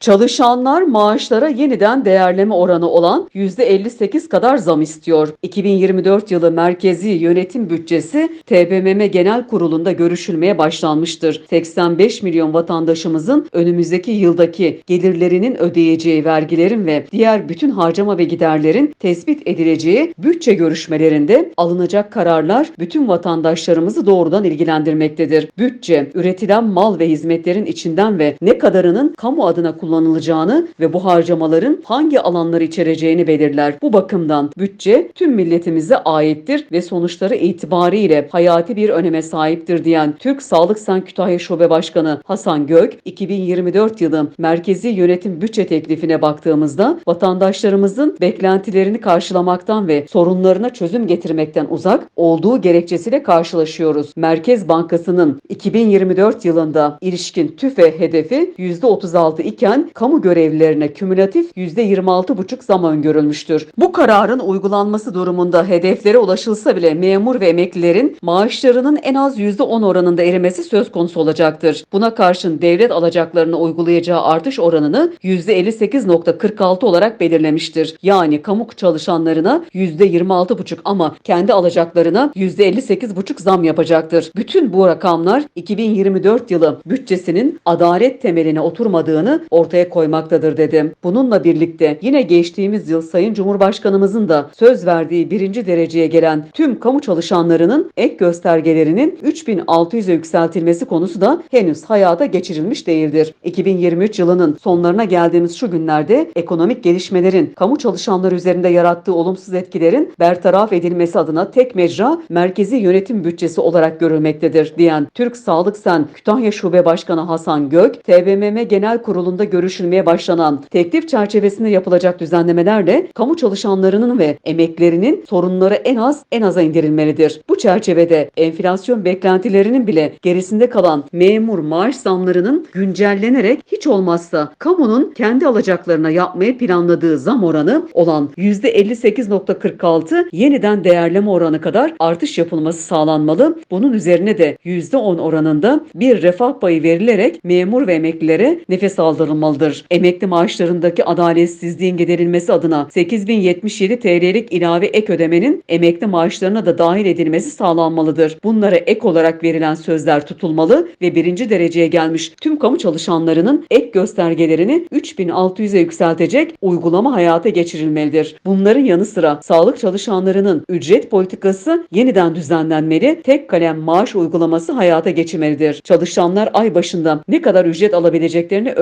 Çalışanlar maaşlara yeniden değerleme oranı olan %58 kadar zam istiyor. 2024 yılı merkezi yönetim bütçesi TBMM Genel Kurulu'nda görüşülmeye başlanmıştır. 85 milyon vatandaşımızın önümüzdeki yıldaki gelirlerinin ödeyeceği vergilerin ve diğer bütün harcama ve giderlerin tespit edileceği bütçe görüşmelerinde alınacak kararlar bütün vatandaşlarımızı doğrudan ilgilendirmektedir. Bütçe, üretilen mal ve hizmetlerin içinden ve ne kadarının kamu adına kullanılacağını ve bu harcamaların hangi alanları içereceğini belirler. Bu bakımdan bütçe tüm milletimize aittir ve sonuçları itibariyle hayati bir öneme sahiptir diyen Türk Sağlık Sen Kütahya Şube Başkanı Hasan Gök, 2024 yılı merkezi yönetim bütçe teklifine baktığımızda vatandaşlarımızın beklentilerini karşılamaktan ve sorunlarına çözüm getirmekten uzak olduğu gerekçesiyle karşılaşıyoruz. Merkez Bankası'nın 2024 yılında ilişkin TÜFE hedefi %36 iken kamu görevlilerine kümülatif %26,5 zam öngörülmüştür. Bu kararın uygulanması durumunda hedeflere ulaşılsa bile memur ve emeklilerin maaşlarının en az %10 oranında erimesi söz konusu olacaktır. Buna karşın devlet alacaklarına uygulayacağı artış oranını %58,46 olarak belirlemiştir. Yani kamu çalışanlarına %26,5 ama kendi alacaklarına %58,5 zam yapacaktır. Bütün bu rakamlar 2024 yılı bütçesinin adalet temeline oturmadığını ortaya koymaktadır dedim. Bununla birlikte yine geçtiğimiz yıl Sayın Cumhurbaşkanımızın da söz verdiği birinci dereceye gelen tüm kamu çalışanlarının ek göstergelerinin 3600'e yükseltilmesi konusu da henüz hayata geçirilmiş değildir. 2023 yılının sonlarına geldiğimiz şu günlerde ekonomik gelişmelerin kamu çalışanları üzerinde yarattığı olumsuz etkilerin bertaraf edilmesi adına tek mecra merkezi yönetim bütçesi olarak görülmektedir diyen Türk Sağlık Sen Kütahya Şube Başkanı Hasan Gök, TBMM Genel Kurulu'nda görüşülmeye başlanan teklif çerçevesinde yapılacak düzenlemelerle kamu çalışanlarının ve emeklerinin sorunları en az en aza indirilmelidir. Bu çerçevede enflasyon beklentilerinin bile gerisinde kalan memur maaş zamlarının güncellenerek hiç olmazsa kamunun kendi alacaklarına yapmayı planladığı zam oranı olan %58.46 yeniden değerleme oranı kadar artış yapılması sağlanmalı. Bunun üzerine de %10 oranında bir refah payı verilerek memur ve emeklilere nefes aldırılmalıdır. Emekli maaşlarındaki adaletsizliğin giderilmesi adına 8077 TL'lik ilave ek ödemenin emekli maaşlarına da dahil edilmesi sağlanmalıdır. Bunlara ek olarak verilen sözler tutulmalı ve birinci dereceye gelmiş tüm kamu çalışanlarının ek göstergelerini 3600'e yükseltecek uygulama hayata geçirilmelidir. Bunların yanı sıra sağlık çalışanlarının ücret politikası yeniden düzenlenmeli, tek kalem maaş uygulaması hayata geçirmelidir. Çalışanlar ay başında ne kadar ücret alabileceklerini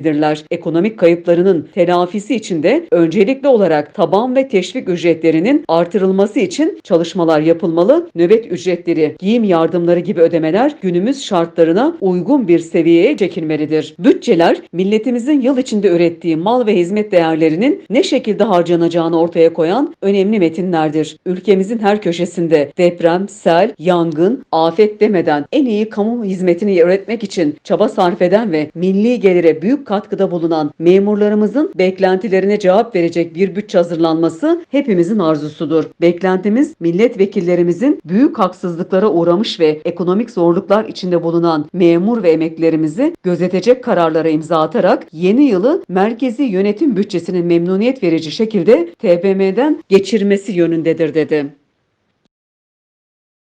öngörmelidirler. Ekonomik kayıplarının telafisi için de öncelikli olarak taban ve teşvik ücretlerinin artırılması için çalışmalar yapılmalı. Nöbet ücretleri, giyim yardımları gibi ödemeler günümüz şartlarına uygun bir seviyeye çekilmelidir. Bütçeler milletimizin yıl içinde ürettiği mal ve hizmet değerlerinin ne şekilde harcanacağını ortaya koyan önemli metinlerdir. Ülkemizin her köşesinde deprem, sel, yangın, afet demeden en iyi kamu hizmetini üretmek için çaba sarf eden ve milli gelire büyük katkıda bulunan memurlarımızın beklentilerine cevap verecek bir bütçe hazırlanması hepimizin arzusudur. Beklentimiz milletvekillerimizin büyük haksızlıklara uğramış ve ekonomik zorluklar içinde bulunan memur ve emeklilerimizi gözetecek kararlara imza atarak yeni yılı merkezi yönetim bütçesinin memnuniyet verici şekilde TBMM'den geçirmesi yönündedir dedi.